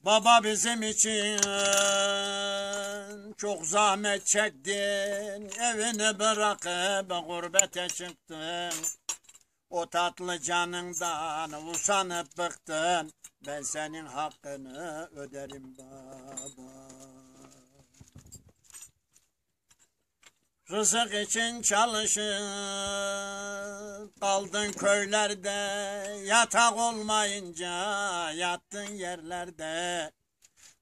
Baba bizim için çok zahmet çektin. Evini bırakıp gurbete çıktın. O tatlı canından usanıp bıktın. Ben senin hakkını öderim baba. Rızık için çalışıp kaldın köylerde yatak olmayınca yattın yerlerde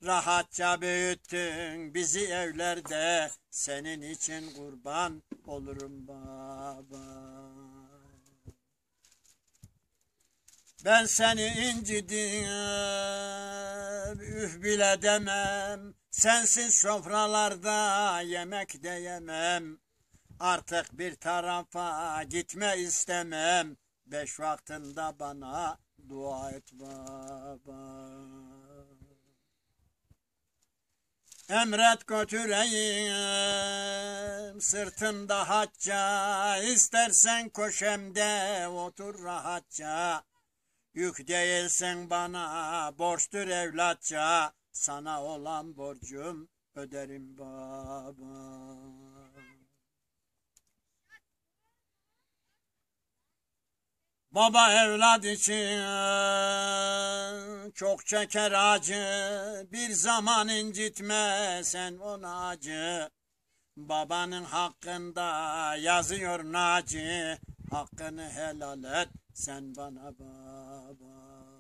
rahatça büyüttün bizi evlerde senin için kurban olurum baba. Ben seni incidim, üf bile demem. Sensiz sofralarda yemek de yemem. Artık bir tarafa gitme istemem. Beş vaktinde bana dua et baba. Emret götüreyim sırtımda hacca. İstersen köşemde otur rahatça. Yük değilsin bana, borçtur evlatça. Sana olan borcum öderim baba. Baba evlat için çok çeker acı. Bir zaman incitme sen ona acı. Babanın hakkında yazıyor naci. Hakkını helal et sen bana bak.